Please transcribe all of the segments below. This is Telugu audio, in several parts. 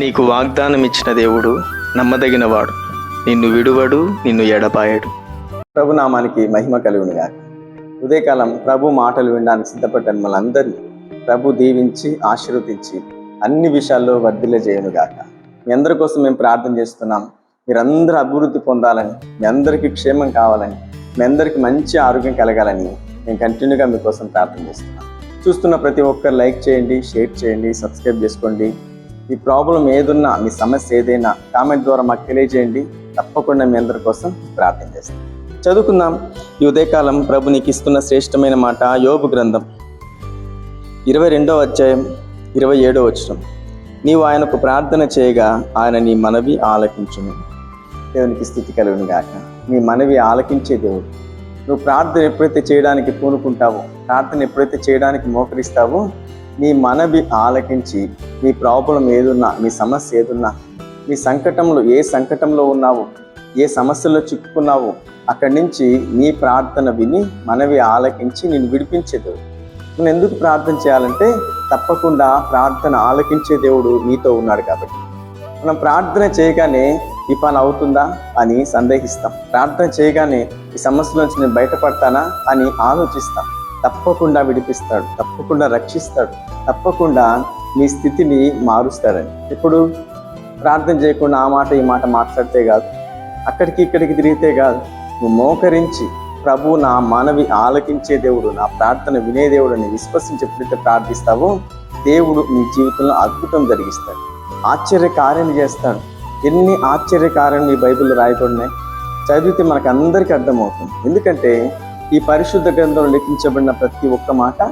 నీకు వాగ్దానం ఇచ్చిన దేవుడు నమ్మదగినవాడు. నిన్ను విడువడు నిన్ను ఎడపాయడు ప్రభు నామానికి మహిమ కలుగును గాక. ఉదయకాలం ప్రభు మాటలు వినడానికి సిద్ధపడ్డాను మనందరినీ. ప్రభు దీవించి ఆశీర్వదించి అన్ని విషయాల్లో వర్ధిల్ల చేయను గాక. మీ అందరి కోసం మేము ప్రార్థన చేస్తున్నాం. మీరందరూ అభివృద్ధి పొందాలని మీ అందరికీ క్షేమం కావాలని మీ అందరికీ మంచి ఆరోగ్యం కలగాలని మేము కంటిన్యూగా మీకోసం ప్రార్థన చేస్తున్నాం. చూస్తున్న ప్రతి ఒక్కరు లైక్ చేయండి షేర్ చేయండి సబ్స్క్రైబ్ చేసుకోండి. మీ ప్రాబ్లం ఏదున్నా మీ సమస్య ఏదైనా కామెంట్ ద్వారా మాకు తెలియజేయండి. తప్పకుండా మీ అందరి కోసం ప్రార్థన చేస్తాం. చదువుకుందాం. ఈ ఉదయకాలం ప్రభు నీకు ఇస్తున్న శ్రేష్టమైన మాట యోబు గ్రంథం ఇరవై రెండవ అధ్యాయం ఇరవై ఏడవ వచనం. నీవు ఆయనకు ప్రార్థన చేయగా ఆయన నీ మనవి ఆలకించును. దేవునికి స్థితి కలుగును గాక. నీ మనవి ఆలకించే దేవుడు. నువ్వు ప్రార్థన ఎప్పుడైతే చేయడానికి పూనుకుంటావో ప్రార్థన ఎప్పుడైతే చేయడానికి మోకరిస్తావో నీ మనవి ఆలకించి మీ ప్రాబ్లం ఏదున్నా మీ సమస్య ఏదున్నా మీ సంకటంలో ఏ సంకటంలో ఉన్నావు ఏ సమస్యలో చిక్కుకున్నావు అక్కడి నుంచి నీ ప్రార్థన విని మనవి ఆలకించి నేను విడిపించే దేవుడు. ఎందుకు ప్రార్థన చేయాలంటే తప్పకుండా ప్రార్థన ఆలకించే దేవుడు మీతో ఉన్నాడు కాబట్టి. మనం ప్రార్థన చేయగానే ఈ పని అవుతుందా అని సందేహిస్తాం. ప్రార్థన చేయగానే ఈ సమస్య నుంచి నేను బయటపడతానా అని ఆలోచిస్తాం. తప్పకుండా విడిపిస్తాడు తప్పకుండా రక్షిస్తాడు తప్పకుండా మీ స్థితిని మారుస్తారని. ఇప్పుడు ప్రార్థన చేయకుండా ఆ మాట ఈ మాట మాట్లాడితే కాదు అక్కడికి ఇక్కడికి తిరిగితే కాదు నువ్వు మోకరించి ప్రభు నా మనవి ఆలకించే దేవుడు నా ప్రార్థన వినే దేవుడు అని విశ్వసించి ఎప్పుడైతే ప్రార్థిస్తావో దేవుడు నీ జీవితంలో అద్భుతం జరిగిస్తాడు. ఆశ్చర్యకార్యం చేస్తాడు. ఎన్ని ఆశ్చర్య కార్యాలు ఈ బైబిల్లో రాయబడినాయి చదివితే మనకు అందరికీ అర్థమవుతుంది. ఎందుకంటే ఈ పరిశుద్ధ గ్రంథంలో లిఖించబడిన ప్రతి ఒక్క మాట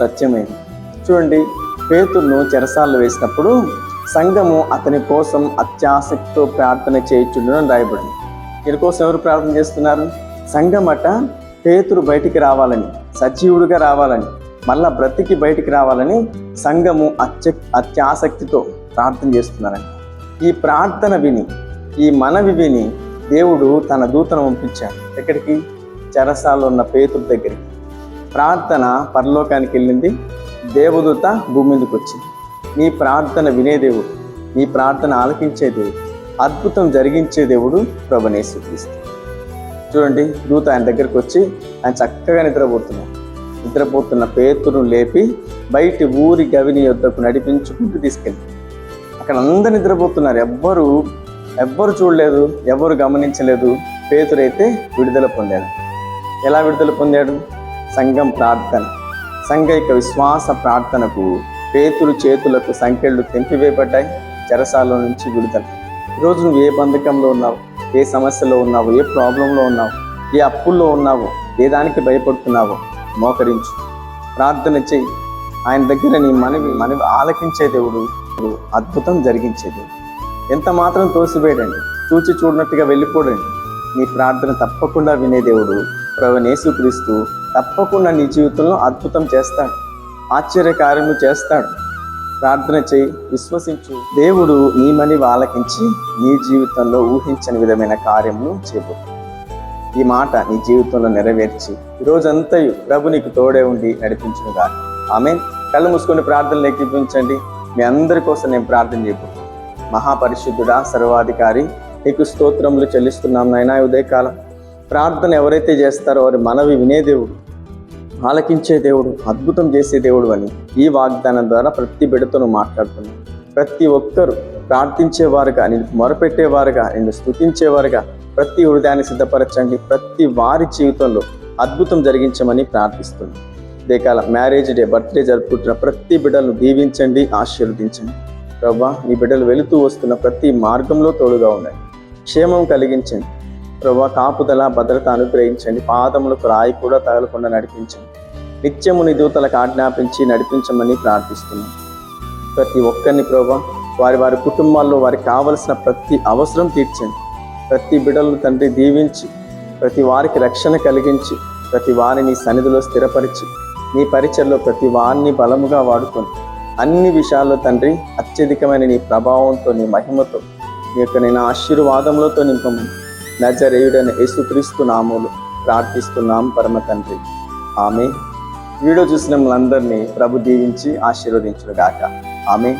సత్యమైంది చూడండి పేతుర్ను చెరసాల్లో వేసినప్పుడు సంఘము అతని కోసం అత్యాసక్తితో ప్రార్థన చేయించుండని రాయబడింది. దీని కోసం ఎవరు ప్రార్థన చేస్తున్నారు? సంఘం అట పేతురు బయటికి రావాలని సజీవుడిగా రావాలని మళ్ళా బ్రతికి బయటికి రావాలని సంఘము అత్య అత్యాసక్తితో ప్రార్థన చేస్తున్నారని ఈ ప్రార్థన విని ఈ మనవి విని దేవుడు తన దూతను పంపించాడు. ఎక్కడికి? చెరసాల్లో ఉన్న పేతుడి దగ్గరికి. ప్రార్థన పరలోకానికి వెళ్ళింది. దేవదూత భూమి మీదకి వచ్చింది. నీ ప్రార్థన వినే దేవుడు నీ ప్రార్థన ఆలకించే దేవుడు అద్భుతం జరిగించే దేవుడు ప్రభనేశ్వరిస్తూ చూడండి దూత ఆయన దగ్గరికి వచ్చి ఆయన చక్కగా నిద్రపోతున్నాడు. నిద్రపోతున్న పేతును లేపి బయటి ఊరి గవిని యొద్దకు నడిపించుకుంటూ తీసుకెళ్ళి అక్కడ అందరు నిద్రపోతున్నారు. ఎవ్వరు ఎవ్వరు చూడలేదు ఎవరు గమనించలేదు. పేతురైతే విడుదల పొందాడు. ఎలా విడుదల పొందాడు? సంఘం ప్రార్థన. సంఘైక విశ్వాస ప్రార్థనకు పేతులు చేతులకు సంఖ్యలు తెంపివేయబడ్డాయి. చెరసాల నుంచి విడుదల. ఈరోజు నువ్వు ఏ బంధకంలో ఉన్నావు? ఏ సమస్యలో ఉన్నావు? ఏ ప్రాబ్లంలో ఉన్నావు? ఏ అప్పుల్లో ఉన్నావు? ఏ దానికి భయపడుతున్నావో? మోకరించు. ప్రార్థన చేయి ఆయన దగ్గర నీ మనవి మనవి ఆలకించే దేవుడు. అద్భుతం జరిగించే దేవుడు. ఎంత మాత్రం తోసివేయడండి. చూచి చూడనట్టుగా వెళ్ళిపోడండి. నీ ప్రార్థన తప్పకుండా వినే దేవుడు. ప్రవణేసుక్రీస్తు తప్పకుండా నీ జీవితంలో అద్భుతం చేస్తాడు ఆశ్చర్య కార్యము చేస్తాడు. ప్రార్థన చేయి విశ్వసించు. దేవుడు నీ మని ఆలకించి నీ జీవితంలో ఊహించని విధమైన కార్యములు చేయబోతుంది ఈ మాట నీ జీవితంలో నెరవేర్చి ఈ ప్రభు నీకు తోడే ఉండి నడిపించునుగా ఆమె కళ్ళు మూసుకొని ప్రార్థనలు ఎక్కిపించండి మీ అందరి కోసం నేను ప్రార్థన చేయబోతున్నాను మహాపరిశుద్ధుడా సర్వాధికారి నీకు స్తోత్రములు చెల్లిస్తున్నాం నాయనా ఉదయకాలం. ప్రార్థన ఎవరైతే చేస్తారో వారి మనవి వినే దేవుడు ఆలకించే దేవుడు అద్భుతం చేసే దేవుడు అని ఈ వాగ్దానం ద్వారా ప్రతి బిడతను మాట్లాడుతున్నాను ప్రతి ఒక్కరు ప్రార్థించేవారుగా నేను మొరపెట్టేవారుగా నిన్ను స్థుతించేవారుగా ప్రతి హృదయాన్ని సిద్ధపరచండి. ప్రతి వారి జీవితంలో అద్భుతం జరిగించమని ప్రార్థిస్తుంది దేకాల మ్యారేజ్ డే బర్త్డే జరుపుకుంటున్న ప్రతి బిడ్డలను దీవించండి ఆశీర్వదించండి. ప్రభా నీ బిడ్డలు వెళుతూ వస్తున్న ప్రతి మార్గంలో తోడుగా ఉండండి. క్షేమం కలిగించండి. ప్రభు కాపుదల భద్రత అనుగ్రహించండి. పాదములకు రాయి కూడా తగలకుండా నడిపించండి. నిత్యము నీ దూతలకు ఆజ్ఞాపించి నడిపించమని ప్రార్థిస్తున్నాం. ప్రతి ఒక్కరిని ప్రభా వారి వారి కుటుంబాల్లో వారికి కావలసిన ప్రతి అవసరం తీర్చండి. ప్రతి బిడలను తండ్రి దీవించి ప్రతి వారికి రక్షణ కలిగించి ప్రతి వారిని సన్నిధిలో స్థిరపరిచి నీ పరిచయలో ప్రతి వారిని బలముగా వాడుకొని అన్ని విషయాల్లో తండ్రి అత్యధికమైన నీ ప్రభావంతో నీ మహిమతో నీ యొక్క నేను ఆశీర్వాదములతో నింపమని నజరేయుడైన యేసుక్రీస్తు నామములు ప్రార్థిస్తున్నాం పరమ తండ్రి. ఆమె వీడియో చూసిన మనందరినీ ప్రభు దీవించి ఆశీర్వదించుగాక ఆమె